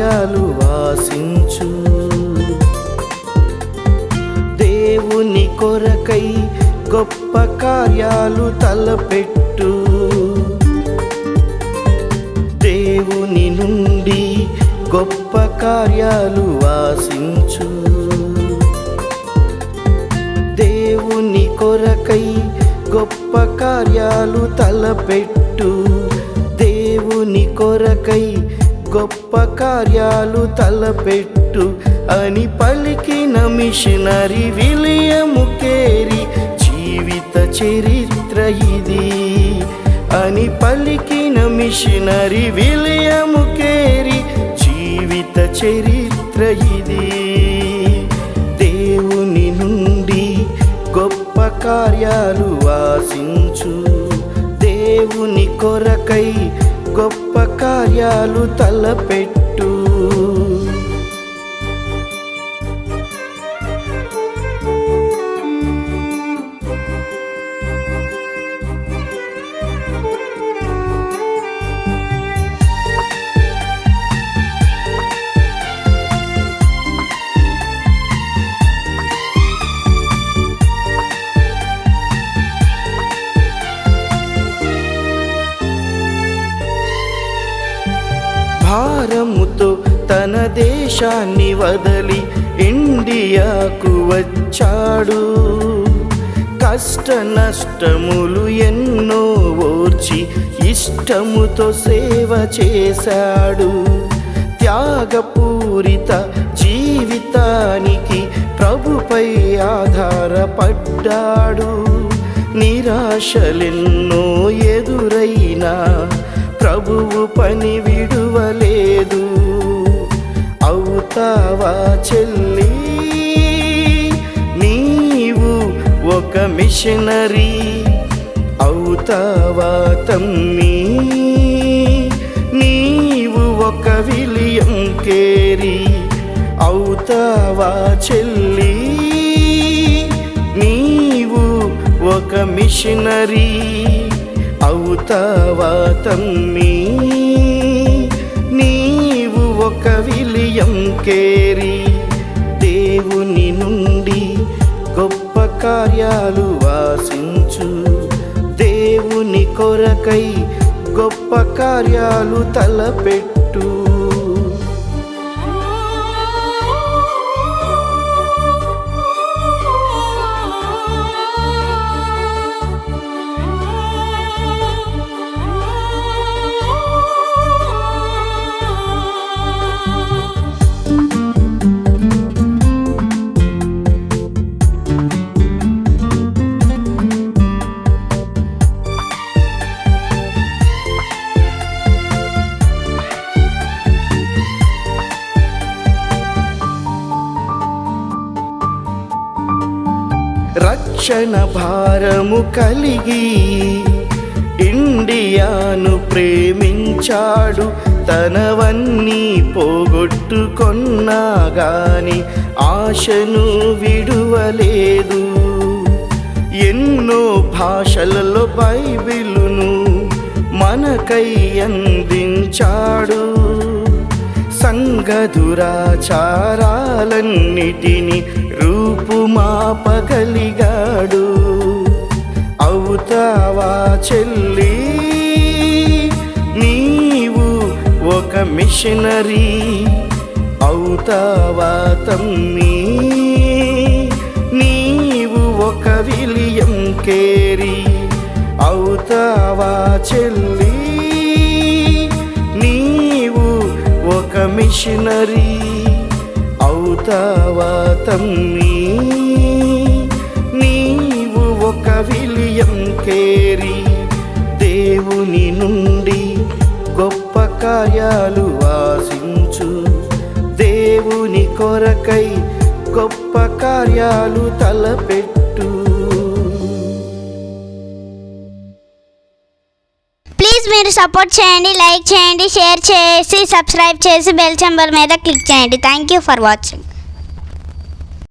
ఆలయాలు వాసించు. దేవుని కొరకై గొప్ప కార్యాలు తలపెట్టు. దేవుని నుండి గొప్ప కార్యాలు వాసించు. దేవుని కొరకై గొప్ప కార్యాలు తలపెట్టు. దేవుని కొరకై గొప్ప కార్యాలు తలపెట్టు. అని పలికిన మిషనరీ విలియము కేరి జీవిత చరిత్ర ఇది అని పలికిన మిషనరీ విలియము కేరి జీవిత చరిత్ర ఇది దేవుని నుండి గొప్ప కార్యాలు ఆశించు. దేవుని కొరకై గొప్ప కార్యాలు తలపెట్టి. భారముతో తన దేశాన్ని వదలి ఇండియాకు వచ్చాడు. కష్ట నష్టములు ఎన్నో ఓర్చి ఇష్టముతో సేవ చేశాడు. త్యాగపూరిత జీవితానికి ప్రభుపై ఆధారపడ్డాడు. నిరాశలెన్నో ఎదురైనా ప్రభువు పని విడువలేదు. అవుతావా చెల్లి? నీవు ఒక మిషనరీ. అవుతావా తమ్మి? నీవు ఒక విలియం కేరి. అవుతావా చెల్లి? నీవు ఒక మిషనరీ. అవుతావా తమ్మి? నీవు ఒక విలియం కేరి దేవుని నుండి గొప్ప కార్యాలు వాసించు దేవుని కొరకై గొప్ప కార్యాలు తలపెట్టు. రక్షణ భారము కలిగి ఇండియాను ప్రేమించాడు. తనవన్నీ పోగొట్టుకొన్నా గాని ఆశను విడువలేదు. ఎన్నో భాషలలో బైబిలును మనకై అందించాడు. సంగదురాచారాలన్నిటిని రూపుమాపగలిగాడు. అవుతావా చెల్లి నీవు ఒక మిషనరీ. అవుతావా తమ్మి నీవు ఒక విలియం కేరీ. అవుతావా చెల్లి మిషనరీ అవుతావా తమ్మి? నీవు ఒక విలియం కేరి దేవుని నుండి గొప్ప కార్యాలు ఆశించు. దేవుని కొరకై గొప్ప కార్యాలు తలపెట్టు. ప్లీజ్ మీరు సపోర్ట్ చేయండి లైక్ చేయండి షేర్ చేసి సబ్స్క్రైబ్ చేసి బెల్ చెంబర్ మీద క్లిక్ చేయండి. Thank you for watching